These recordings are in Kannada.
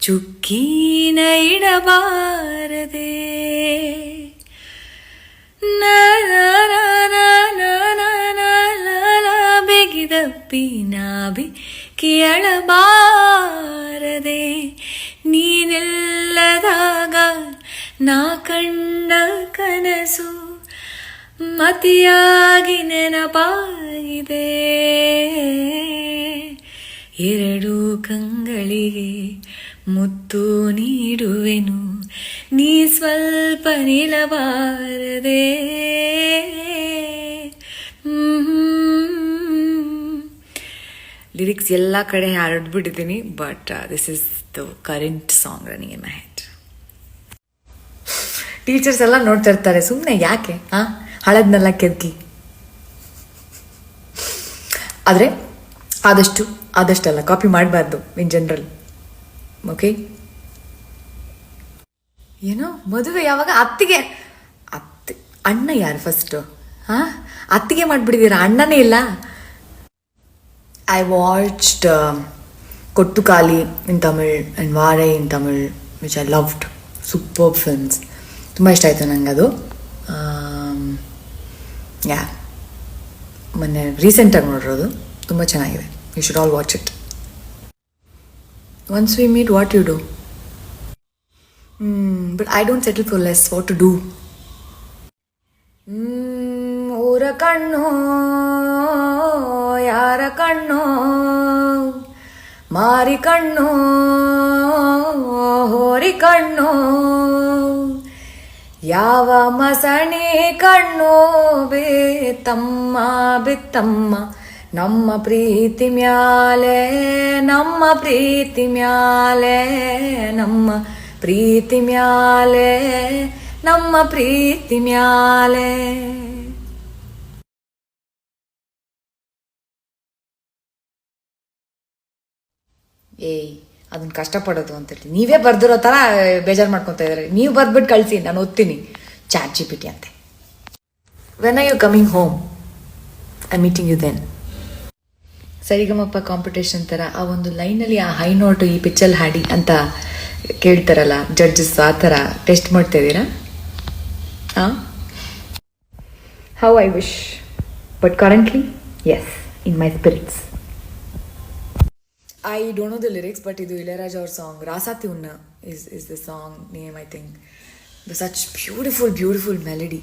ಚುಕ್ಕಿನ ಇಡಬಾರದೆ. ಬೆಗಿದಪ್ಪಿ ನಾಬಿ ಕೇಳಬಾರದೆ. ನೀನೆಲ್ಲದಾಗ ನಾ ಕಂಡ ಕನಸು ಮತಿಯಾಗಿ ನೆನಪಾಗಿದೆ. ಎರಡು ಕಂಗಳಿಗೆ ಮುತ್ತು ನೀಡುವೆನು. ನೀ ಸ್ವಲ್ಪ ನಿಲಬಾರದೆ ಲಿರಿಕ್ಸ್ ಎಲ್ಲ ಕಡೆ ಹರಡ್ಬಿಟ್ಟಿದ್ದೀನಿ but this is the current song running in my head teachers ಎಲ್ಲ ನೋಡ್ತಾ ಇರ್ತಾರೆ ಸುಮ್ಮನೆ ಯಾಕೆ ಹಾಂ ಹಳದ್ನೆಲ್ಲ ಕೆದ್ಕಿ ಆದರೆ, ಆದಷ್ಟು, ಆದಷ್ಟಲ್ಲ ಕಾಪಿ ಮಾಡಬಾರ್ದು ಇನ್ ಜನರಲ್ ಓಕೆ? ಏನೋ, ಮದುವೆ ಯಾವಾಗ? ಅತ್ತಿಗೆ. ಅತ್ತೆ, ಅಣ್ಣ ಯಾರು ಫಸ್ಟು ಹಾಂ? ಅತ್ತಿಗೆ ಮಾಡಿಬಿಟ್ಟಿದ್ದೀರಾ ಅಣ್ಣನೇ ಇಲ್ಲ? I watched Kottukkaali in Tamil and ವಾರೆ in Tamil which I loved super films ತುಂಬ ಇಷ್ಟ ಆಯಿತು ನನಗೆ ಅದು ಯಾ ಮೊನ್ನೆ ರೀಸೆಂಟಾಗಿ ನೋಡಿರೋದು. ತುಂಬ ಚೆನ್ನಾಗಿದೆ. You should all watch it once we meet what you do but I don't settle for less what to do ಊರ ಕಣ್ಣು ಯಾರ ಕಣ್ಣು ಮಾರಿ ಕಣ್ಣು ಹೋರಿ ಕಣ್ಣು ಯಾವ ಮಸಣಿ ಕಣ್ಣು ಬೇತಮ್ಮ ಬಿತ್ತಮ್ಮ ನಮ್ಮ ಪ್ರೀತಿ ಮ್ಯಾಲೆ, ನಮ್ಮ ಪ್ರೀತಿ ಮ್ಯಾಲೆ, ನಮ್ಮ ಪ್ರೀತಿ ಮ್ಯಾಲೆ, ನಮ್ಮ ಪ್ರೀತಿ ಮ್ಯಾಲೆ. ಏಯ್ ಅದನ್ನ ಕಷ್ಟಪಡೋದು ಅಂತೇಳಿ ನೀವೇ ಬರ್ದಿರೋ ತರ ಬೇಜಾರು ಮಾಡ್ಕೊತಾ ಇದ್ದಾರೆ. ನೀವು ಬರ್ದ್ಬಿಟ್ಟು ಕಳಿಸಿ, ನಾನು ಓದ್ತೀನಿ. ಚಾಟ್ ಜಿ ಪಿ ಅಂತೆ. When I you coming home I meeting you then Saregamapa competition ಥರ ಆ ಒಂದು ಲೈನಲ್ಲಿ ಆ ಹೈ ನೋಟು ಈ ಪಿಚ್ಚಲ್ಲಿ ಹಾಡಿ ಅಂತ ಕೇಳ್ತಾರಲ್ಲ ಜಡ್ಜಸ್ ಆ ಥರ ಟೆಸ್ಟ್ ಮಾಡ್ತಾ ಇದ್ದೀರಾ ಹಾಂ how I wish but currently is in my spirits I don't know the lyrics but ಇದು ಇಳೆಯರಾಜ ಅವ್ರ song Raasaathi Unna is is the song name I think the such beautiful beautiful melody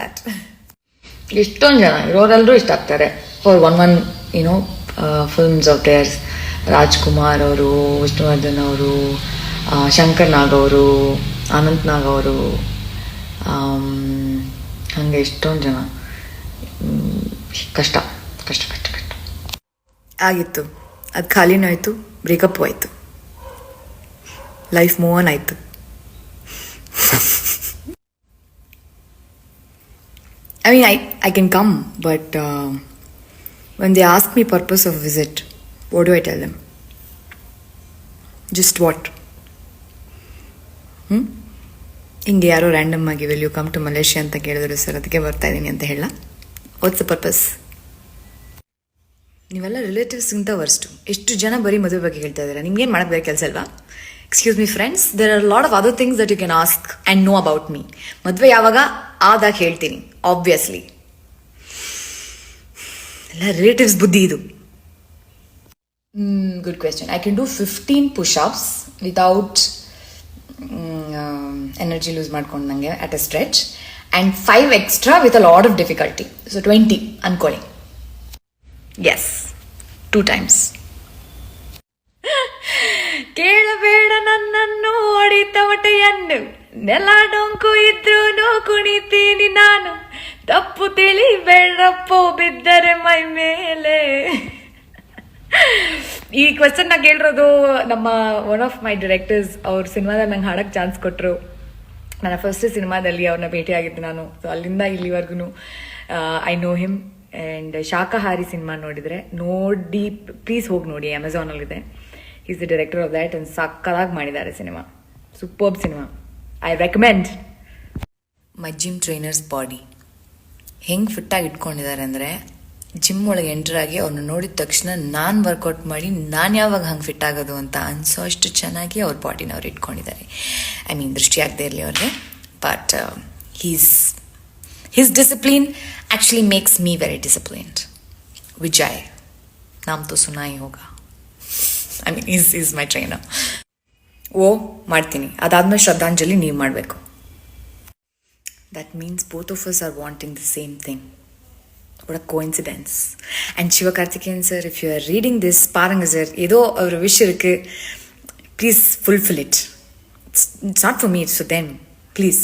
that. ಇಷ್ಟೊಂದು ಜನ ಇರೋರೆಲ್ಲರೂ ಇಷ್ಟ ಆಗ್ತಾರೆ for one one you know films of theirs Rajkumar ಅವರು ವಿಷ್ಣುವರ್ಧನ್ ಅವರು ಶಂಕರ್ ನಾಗ್ ಅವರು ಅನಂತ್ ನಾಗ್ ಅವರು ಹಾಗೆ ಎಷ್ಟೊಂದು ಜನ. ಕಷ್ಟ ಕಷ್ಟ ಕಷ್ಟ ಕಷ್ಟ. ಆಗಿತ್ತು. ಅದು ಖಾಲಿನೂ ಆಯಿತು ಬ್ರೇಕಪ್ಪು ಆಯಿತು. ಲೈಫ್ ಮೂವ್ ಆನ್ ಆಯಿತು. I mean, I, I can come, but uh, when they ask me purpose of visit, what do I tell them? Just what? ಹ್ಞೂ ಹಿಂಗೆ ಯಾರೋ ರ್ಯಾಂಡಮ್ ಆಗಿ will you come to Malaysia ಅಂತ ಕೇಳಿದ್ರು ಸರ್ ಅದಕ್ಕೆ ಬರ್ತಾ ಇದ್ದೀನಿ ಅಂತ ಹೇಳ. ವಾಟ್ಸ್ ದ ಪರ್ಪಸ್ ನೀವೆಲ್ಲ ರಿಲೇಟಿವ್ಸ್ಗಿಂತ ವರ್ಸ್ಟು ಎಷ್ಟು ಜನ ಬರೀ ಮದುವೆ ಬಗ್ಗೆ ಹೇಳ್ತಾ ಇದ್ದಾರೆ? ನಿಮ್ಗೇನು ಮಾಡೋದು ಬೇರೆ ಕೆಲಸ ಅಲ್ವಾ? Excuse me friends there are lot of other things that you can ask and know about me ಮದುವೆ ಯಾವಾಗ? ಆದಾಗ ಹೇಳ್ತೀನಿ ಆಬ್ವಿಯಸ್ಲಿ ಎಲ್ಲ ರಿಲೇಟಿವ್ಸ್ ಬುದ್ಧಿ ಇದು. Good question I can do fifteen push ups without energy loose ಮಾಡ್ಕೊಂಡು ನನಗೆ at a stretch and five extra with a lot of difficulty so twenty ಅನ್ಕೊಳ್ಳಿ. ಎಸ್ ಟೂ ಟೈಮ್ಸ್ ಕೇಳಬೇಡ. ಹೊಡಿತವಟೆಯನ್ನು ನೆಲ ಡೊಂಕು ಇದ್ರೂ ಕುಣಿತೀನಿ ನಾನು. ತಪ್ಪು ತಿಳಿ ಬೇಡಪ್ಪು ಬಿದ್ದರೆ ಮೈ ಮೇಲೆ. ಈ ಕ್ವಶನ್ನ ಕೇಳಿರೋದು ನಮ್ಮ ಒನ್ ಆಫ್ ಮೈ ಡೈರೆಕ್ಟರ್ಸ್ ಅವ್ರ ಸಿನಿಮಾದಲ್ಲಿ ನಂಗೆ ಹಾಡಕ್ಕೆ ಚಾನ್ಸ್ ಕೊಟ್ಟರು ನನ್ನ ಫಸ್ಟ್ ಸಿನಿಮಾದಲ್ಲಿ ಅವ್ರನ್ನ ಭೇಟಿಯಾಗಿದ್ದು ನಾನು. ಸೊ ಅಲ್ಲಿಂದ ಇಲ್ಲಿವರೆಗೂ I know him and Shakahari cinema ನೋಡಿದರೆ ನೋಡಿ ಪ್ಲೀಸ್ ಹೋಗಿ ನೋಡಿ ಅಮೆಝಾನಲ್ಲಿದೆ is the director of that and ಸಕ್ಕದಾಗಿ ಮಾಡಿದ್ದಾರೆ cinema. Superb cinema I recommend my gym trainers body ಹೆಂಗೆ ಫಿಟ್ಟಾಗಿ ಇಟ್ಕೊಂಡಿದ್ದಾರೆ ಅಂದರೆ ಜಿಮ್ ಒಳಗೆ ಎಂಟರ್ ಆಗಿ ಅವ್ರನ್ನ ನೋಡಿದ ತಕ್ಷಣ ನಾನು ವರ್ಕೌಟ್ ಮಾಡಿ ನಾನು ಯಾವಾಗ ಹಂಗೆ ಫಿಟ್ ಆಗೋದು ಅಂತ ಅನಿಸೋ ಅಷ್ಟು ಚೆನ್ನಾಗಿ ಅವ್ರ ಬಾಡಿನ ಅವ್ರು ಇಟ್ಕೊಂಡಿದ್ದಾರೆ. ಐ ಮೀನ್ ದೃಷ್ಟಿ ಆಗದೆ ಇರಲಿ ಅವ್ರಿಗೆ. But he's his discipline actually makes me very disciplined Vijay ನಾಮ್ ತೋ ಸುನಾಯಿ ಹೋಗ. I mean is is my trainer ಓ ಮಾಡ್ತೀನಿ ಅದಾದಮೇಲೆ ಶ್ರದ್ಧಾಂಜಲಿ ನೀವು ಮಾಡಬೇಕು that means both of us are wanting the same thing what a coincidence and shiva karthikeyan sir if you are reading this paranga sir ஏதோ ஒரு விஷ் இருக்கு please fulfill it it's, it's not for me it's for them please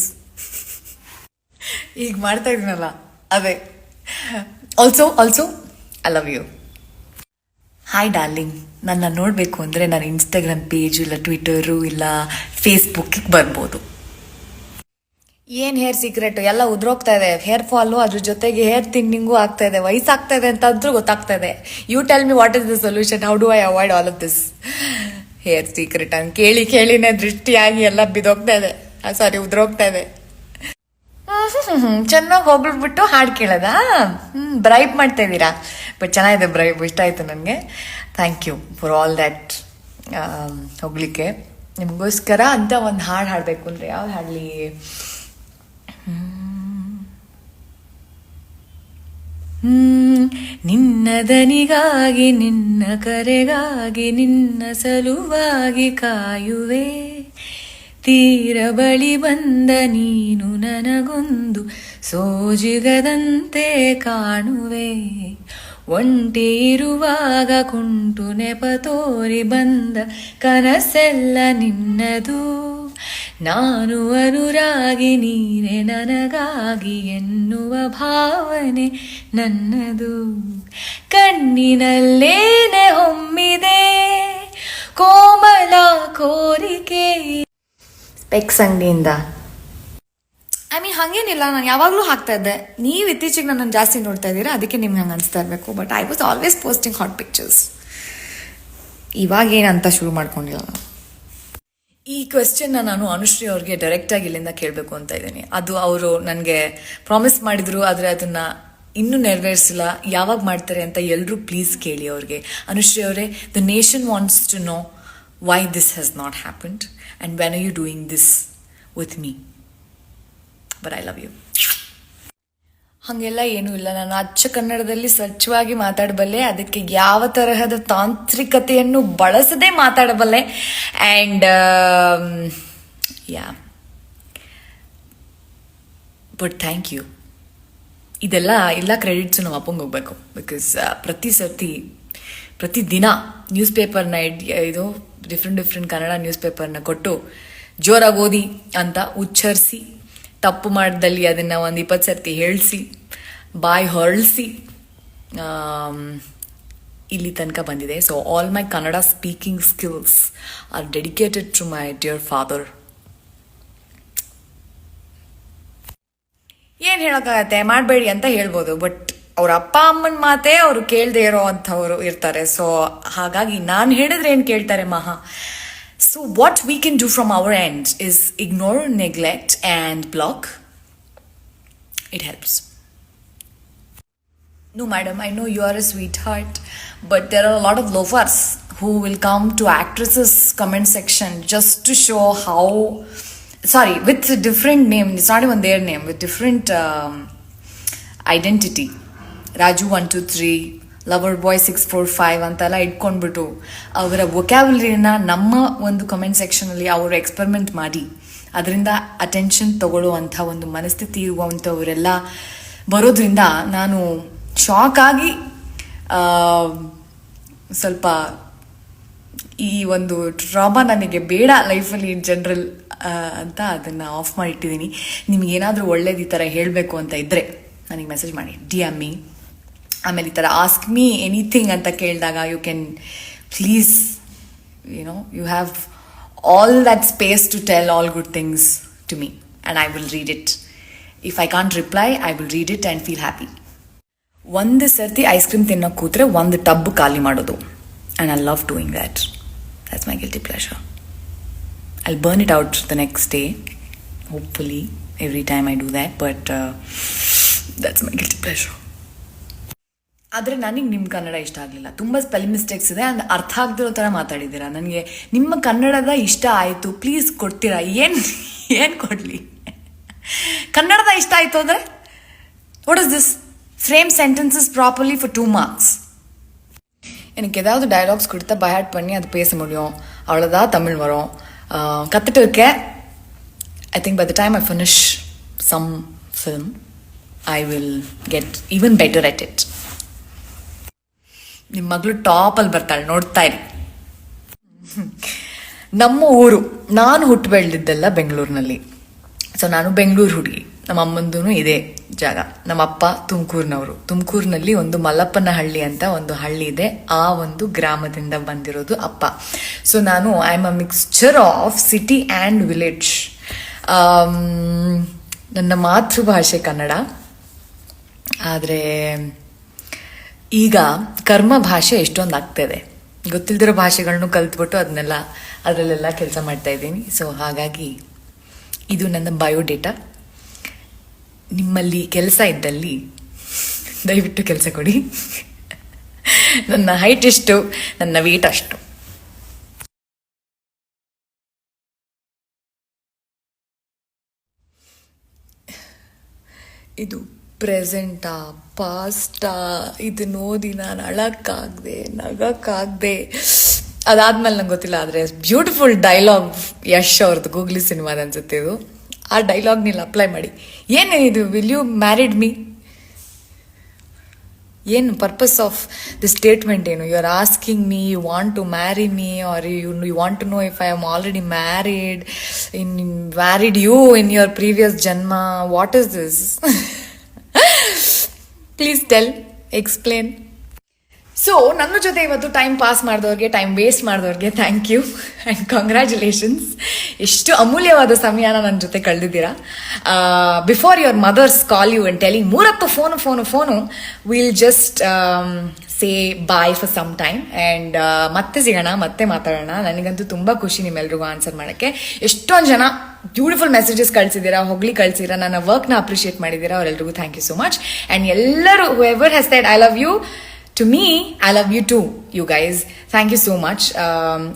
ಈಗ ಮಾಡ್ತಾ ಇದ್ದೀನಲ್ಲ ಅದೇ also also I love you hi darling ನನ್ನ ನೋಡಬೇಕು ಅಂದರೆ ನಾನು ಇನ್ಸ್ಟಾಗ್ರಾಮ್ ಪೇಜು ಇಲ್ಲ ಟ್ವಿಟರು ಇಲ್ಲ ಫೇಸ್ಬುಕ್ಕಿಗೆ ಬರ್ಬೋದು. ಏನು ಹೇರ್ ಸೀಕ್ರೆಟ್ ಎಲ್ಲ ಉದ್ರೋಗ್ತಾ ಇದೆ. ಹೇರ್ ಫಾಲು ಅದ್ರ ಜೊತೆಗೆ ಹೇರ್ ಥಿನ್ನಿಂಗು ಆಗ್ತಾ ಇದೆ. ವಯಸ್ಸಾಗ್ತಾ ಇದೆ ಅಂತಂದ್ರೂ ಗೊತ್ತಾಗ್ತಾ ಇದೆ. You tell me what is the solution how do I avoid all of this hair secret ಅಂತ ಕೇಳಿ ಕೇಳಿನೇ ದೃಷ್ಟಿಯಾಗಿ ಎಲ್ಲ ಬಿದೋಗ್ತಾ ಇದೆ. ಸಾರಿ ಉದ್ರೋಗ್ತಾ ಇದೆ. ಚೆನ್ನಾಗಿ ಹೋಗ್ಬಿಟ್ಬಿಟ್ಟು ಹಾಡು ಕೇಳೋದಾ? ಹ್ಞೂ ಬ್ರೈಬ್ ಮಾಡ್ತಾ ಇದ್ದೀರಾ? ಬಟ್ ಚೆನ್ನಾಗಿದೆ ಬ್ರೈಬ್ ಇಷ್ಟ ಆಯ್ತು ನನಗೆ. Thank you for all that ಹೋಗ್ಲಿಕ್ಕೆ ನಿಮಗೋಸ್ಕರ ಅಂತ ಒಂದು ಹಾಡು ಹಾಡಬೇಕು ಅಂದರೆ ಯಾವ್ದು ಹಾಡಲಿ? ನಿನ್ನ ದನಿಗಾಗಿ, ನಿನ್ನ ಕರೆಗಾಗಿ, ನಿನ್ನ ಸಲುವಾಗಿ ಕಾಯುವೆ. ತೀರ ಬಳಿ ಬಂದ ನೀನು ನನಗೊಂದು ಸೋಜಿಗದಂತೆ ಕಾಣುವೆ. ಒಂಟಿ ಇರುವಾಗ ಕುಂಟು ನೆಪ ತೋರಿ ಬಂದ ಕನಸೆಲ್ಲ ನಿನ್ನದು. ನಾನು ಅನುರಾಗಿ, ನೀನೆ ನನಗಾಗಿ ಎನ್ನುವ ಭಾವನೆ ನನ್ನದು. ಕಣ್ಣಿನಲ್ಲೇನೆ ಹೊಮ್ಮಿದೆ. ಕೋಮಲ ಕೋರಿಕೆ ಸ್ಪೆಕ್ಸ್ ಅಂಗಡಿಯಿಂದ. ಐ ಮೀನ್ ಹಾಗೇನಿಲ್ಲ, ನಾನು ಯಾವಾಗಲೂ ಹಾಕ್ತಾ ಇದ್ದೆ. ನೀವು ಇತ್ತೀಚೆಗೆ ನನ್ನನ್ನು ಜಾಸ್ತಿ ನೋಡ್ತಾ ಇದ್ದೀರಾ, ಅದಕ್ಕೆ ನಿಮ್ಗೆ ಹಂಗೆ ಅನಿಸ್ತಾ ಇರಬೇಕು. But I was always posting hot pictures ಇವಾಗ ಏನಂತ ಶುರು ಮಾಡ್ಕೊಂಡಿಲ್ಲ ನಾನು. ಈ ಕ್ವೆಶ್ಚನ್ನ ನಾನು ಅನುಶ್ರೀ ಅವ್ರಿಗೆ ಡೈರೆಕ್ಟಾಗಿ ಇಲ್ಲಿಂದ ಕೇಳಬೇಕು ಅಂತ ಇದ್ದೀನಿ. ಅದು ಅವರು ನನಗೆ ಪ್ರಾಮಿಸ್ ಮಾಡಿದ್ರು, ಆದರೆ ಅದನ್ನು ಇನ್ನೂ ನೆರವೇರಿಸಿಲ್ಲ. ಯಾವಾಗ ಮಾಡ್ತಾರೆ ಅಂತ ಎಲ್ಲರೂ ಪ್ಲೀಸ್ ಕೇಳಿ ಅವ್ರಿಗೆ. ಅನುಶ್ರೀ ಅವರೇ the nation wants to know why this has not happened and when are you doing this with me? But I love you ಹಾಗೆಲ್ಲ ಏನೂ ಇಲ್ಲ. ನಾನು ಅಚ್ಚ ಕನ್ನಡದಲ್ಲಿ ಸ್ವಚ್ಛವಾಗಿ ಮಾತಾಡಬಲ್ಲೆ. ಅದಕ್ಕೆ ಯಾವ ತರಹದ ತಾಂತ್ರಿಕತೆಯನ್ನು ಬಳಸದೆ ಮಾತಾಡಬಲ್ಲೆ. And yeah but thank you ಇದೆಲ್ಲ ಎಲ್ಲ ಕ್ರೆಡಿಟ್ಸು ನಮ್ಮ ಅಪ್ಪಂಗೆ ಹೋಗ್ಬೇಕು. ಬಿಕಾಸ್ ಪ್ರತಿ ಸರ್ತಿ, ಪ್ರತಿ ದಿನ ನ್ಯೂಸ್ ಪೇಪರ್ನ ಇದು ಡಿಫ್ರೆಂಟ್ ಡಿಫ್ರೆಂಟ್ ಕನ್ನಡ ನ್ಯೂಸ್ ಪೇಪರ್ನ ಕೊಟ್ಟು ಜೋರಾಗಿ ಓದಿ ಅಂತ ಉಚ್ಚರಿಸಿ, ತಪ್ಪು ಮಾಡ್ದಲ್ಲಿ ಅದನ್ನು ಒಂದು ಇಪ್ಪತ್ತು ಸರ್ತಿ ಹೇಳಿಸಿ, ಬಾಯಿ ಹೊರಳಿಸಿ ಇಲ್ಲಿ ತನಕ ಬಂದಿದೆ. So all my Kannada speaking skills are dedicated to my dear father ಏನು ಹೇಳೋಕ್ಕಾಗತ್ತೆ? ಮಾಡಬೇಡಿ ಅಂತ ಹೇಳ್ಬೋದು ಬಟ್ ಅವ್ರ ಅಪ್ಪ ಅಮ್ಮನ ಮಾತೇ ಅವರು ಕೇಳದೆ ಇರೋ ಅಂಥವ್ರು ಇರ್ತಾರೆ ಸೊ ಹಾಗಾಗಿ ನಾನು ಹೇಳಿದ್ರೆ ಏನು ಕೇಳ್ತಾರೆ ಮಹಾ so what we can do from our end is ignore neglect and block it helps No, madam, I know you are a sweetheart, but there are a lot of loafers who will come to actresses' comment section just to show how. Sorry, with a different name. It's not even their name. With different um, identity. Raju one two three lover boy six four five ಅಂತೆಲ್ಲ ಇಟ್ಕೊಂಡ್ಬಿಟ್ಟು ಅವರ ವೊಕ್ಯಾಬುಲರಿನ ನಮ್ಮ ಒಂದು ಕಮೆಂಟ್ ಸೆಕ್ಷನಲ್ಲಿ ಅವರು ಎಕ್ಸ್ಪೆರಿಮೆಂಟ್ ಮಾಡಿ. ಅದರಿಂದ ಅಟೆನ್ಷನ್ ತಗೊಳ್ಳುವಂಥ ಒಂದು ಮನಸ್ಥಿತಿ ಇರುವಂಥವರೆಲ್ಲ ಬರೋದ್ರಿಂದ ನಾನು ಶಾಕ್ ಆಗಿ ಸ್ವಲ್ಪ ಈ ಒಂದು ಡ್ರಾಮಾ ನನಗೆ ಬೇಡ ಲೈಫಲ್ಲಿ ಇನ್ ಜನರಲ್ ಅಂತ ಅದನ್ನು ಆಫ್ ಮಾಡಿಟ್ಟಿದ್ದೀನಿ. ನಿಮಗೇನಾದರೂ ಒಳ್ಳೇದು ಈ ಥರ ಹೇಳಬೇಕು ಅಂತ ಇದ್ದರೆ ನನಗೆ ಮೆಸೇಜ್ ಮಾಡಿ. ಡಿ ಎಂ ಆಮೇಲೆ ಈ ಥರ ಆಸ್ಕ್ ಮೀ ಎನಿಥಿಂಗ್ ಅಂತ ಕೇಳಿದಾಗ you can please you know you have all that space to tell all good things to me and I will read it if I can't reply I will read it and feel happy ಒಂದು ಸರ್ತಿ ಐಸ್ ಕ್ರೀಮ್ ತಿನ್ನೋಕೆ ಕೂತ್ರೆ ಒಂದು ಟಬ್ ಖಾಲಿ ಮಾಡೋದು. And I love doing that that's my guilty pleasure I burn it out the next day hopefully every time I do that but that's my guilty pleasure ಆದರೆ ನನಗೆ ನಿಮ್ಮ ಕನ್ನಡ ಇಷ್ಟ ಆಗಲಿಲ್ಲ ತುಂಬ ಸ್ಪೆಲ್ ಮಿಸ್ಟೇಕ್ಸ್ ಇದೆ ಅಂಡ್ ಅರ್ಥ ಆಗದಿರೋ ಥರ ಮಾತಾಡಿದ್ದೀರಾ ನನಗೆ ನಿಮ್ಮ ಕನ್ನಡದ ಇಷ್ಟ ಆಯಿತು ಪ್ಲೀಸ್ ಕೊಡ್ತೀರಾ ಏನು ಏನು ಕೊಡಲಿ ಕನ್ನಡದ ಇಷ್ಟ ಆಯಿತು ಅಂದರೆ what is this frame sentences properly for two marks எனக்கு ஏதாவது டயலாக்ஸ் கொடுத்தா பயாட் பண்ணி அது பேச முடியும் அவ்வளோதான் தமிழ் வரும் ஆஹ் கத்துட்டு இருக்கேன் I think by the time I finish some film I will get even better at it ನಿಮ್ಮ ಮಗಳು ಟಾಪಲ್ಲಿ ಬರ್ತಾಳೆ, ನೋಡ್ತಾ ಇರಿ. ನಮ್ಮ ಊರು, ನಾನು ಹುಟ್ಟು ಬೆಳೆದಿದ್ದೆಲ್ಲ ಬೆಂಗಳೂರಿನಲ್ಲಿ. ಸೊ ನಾನು ಬೆಂಗಳೂರು ಹುಡುಗಿ, ನಮ್ಮ ಅಮ್ಮಂದೂ ಇದೇ ಜಾಗ. ನಮ್ಮ ಅಪ್ಪ ತುಮಕೂರಿನವರು. ತುಮಕೂರಿನಲ್ಲಿ ಒಂದು ಮಲ್ಲಪ್ಪನಹಳ್ಳಿ ಅಂತ ಒಂದು ಹಳ್ಳಿ ಇದೆ. ಆ ಒಂದು ಗ್ರಾಮದಿಂದ ಬಂದಿರೋದು ಅಪ್ಪ. ಸೊ ನಾನು I am a mixture of city and village ನನ್ನ ಮಾತೃಭಾಷೆ ಕನ್ನಡ. ಆದರೆ ಈಗ ಕರ್ಮ ಭಾಷೆ ಎಷ್ಟೊಂದು ಆಗ್ತಾಯಿದೆ ಗೊತ್ತಿಲ್ದಿರೋ ಭಾಷೆಗಳನ್ನು ಕಲ್ತ್ಬಿಟ್ಟು ಅದನ್ನೆಲ್ಲ ಅದರಲ್ಲೆಲ್ಲ ಕೆಲಸ ಮಾಡ್ತಾ ಇದ್ದೀನಿ. ಸೊ ಹಾಗಾಗಿ ಇದು ನನ್ನ ಬಯೋಡೇಟಾ. ನಿಮ್ಮಲ್ಲಿ ಕೆಲಸ ಇದ್ದಲ್ಲಿ ದಯವಿಟ್ಟು ಕೆಲಸ ಕೊಡಿ. ನನ್ನ ಹೈಟ್ ಎಷ್ಟು, ನನ್ನ ವೇಟ್ ಅಷ್ಟು. ಇದು ಪ್ರೆಸೆಂಟಾ, ಪಾಸ್ಟಾ ಇದನ್ನ ಓದಿ ನಾನು ಅಳಕ್ಕಾಗದೆ, ನಗಕ್ಕಾಗದೆ. ಅದಾದ್ಮೇಲೆ ನಂಗೆ ಗೊತ್ತಿಲ್ಲ, ಆದರೆ ಬ್ಯೂಟಿಫುಲ್ ಡೈಲಾಗ್ ಯಶ್ ಅವ್ರದ್ದು ಗೂಗ್ಲಿ ಸಿನಿಮಾದ ಅನ್ಸುತ್ತೆ ಇದು. ಆ ಡೈಲಾಗ್ ನೀವು ಅಪ್ಲೈ ಮಾಡಿ. ಏನು ಇದು ವಿಲ್ ಯು ಮ್ಯಾರಿಡ್ ಮೀ ಏನು ಪರ್ಪಸ್ ಆಫ್ ದಿ ಸ್ಟೇಟ್ಮೆಂಟ್ ಏನು? You are asking me you want to marry me are you you want to know if I am already married in married you in your previous ಜನ್ಮ what is this please tell explain so ನನ್ನ ಜೊತೆ ಇವತ್ತು ಟೈಮ್ ಪಾಸ್ ಮಾಡಿದವ್ರಿಗೆ ಟೈಮ್ ವೇಸ್ಟ್ ಮಾಡಿದವ್ರಿಗೆ ಥ್ಯಾಂಕ್ ಯು ಆ್ಯಂಡ್ ಕಂಗ್ರ್ಯಾಚುಲೇಷನ್ಸ್ ಎಷ್ಟು ಅಮೂಲ್ಯವಾದ ಸಮಯನ ನನ್ನ ಜೊತೆ ಕಳೆದಿದ್ದೀರಾ? Before your mothers call you and telling ಮೂರತ್ತು phone phone phone will just say bye for some time and ಮತ್ತೆ ಸಿಗೋಣ, ಮತ್ತೆ ಮಾತಾಡೋಣ. ನನಗಂತೂ ತುಂಬ ಖುಷಿ ನಿಮ್ಮೆಲ್ರಿಗೂ ಆನ್ಸರ್ ಮಾಡೋಕ್ಕೆ. ಎಷ್ಟೊಂದು ಜನ ಬ್ಯೂಟಿಫುಲ್ ಮೆಸೇಜಸ್ ಕಳಿಸಿದ್ದೀರಾ, ಹೊಗಳಿ ಕಳಿಸಿದ್ದೀರಾ, ನನ್ನ ವರ್ಕ್ನ ಅಪ್ರಿಷಿಯೇಟ್ ಮಾಡಿದ್ದೀರಾ ಅವರೆಲ್ಲರಿಗೂ thank you so much and ಎಲ್ಲರೂ ever has that I love you to me I love you to you guys thank you so much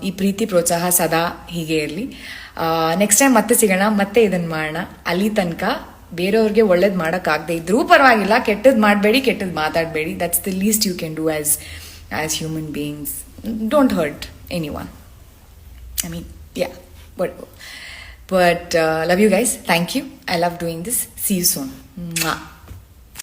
ಈ ಪ್ರೀತಿ ಪ್ರೋತ್ಸಾಹ ಸದಾ ಹೀಗೆ ಇರಲಿ. ನೆಕ್ಸ್ಟ್ ಟೈಮ್ ಮತ್ತೆ ಸಿಗೋಣ ಮತ್ತೆ ಇದನ್ನು ಮಾಡೋಣ ಅಲ್ಲಿ ತನಕ ಬೇರೆಯವ್ರಿಗೆ ಒಳ್ಳೇದು ಮಾಡೋಕ್ಕಾಗದೆ ಇದ್ರೂ ಪರವಾಗಿಲ್ಲ ಕೆಟ್ಟದ್ದು ಮಾಡಬೇಡಿ ಕೆಟ್ಟದ್ದು ಮಾತಾಡಬೇಡಿ that's the least you can do as as human beings don't hurt any one I mean, yeah, but but love love you guys. Thank you. I love this you soon. Mwah.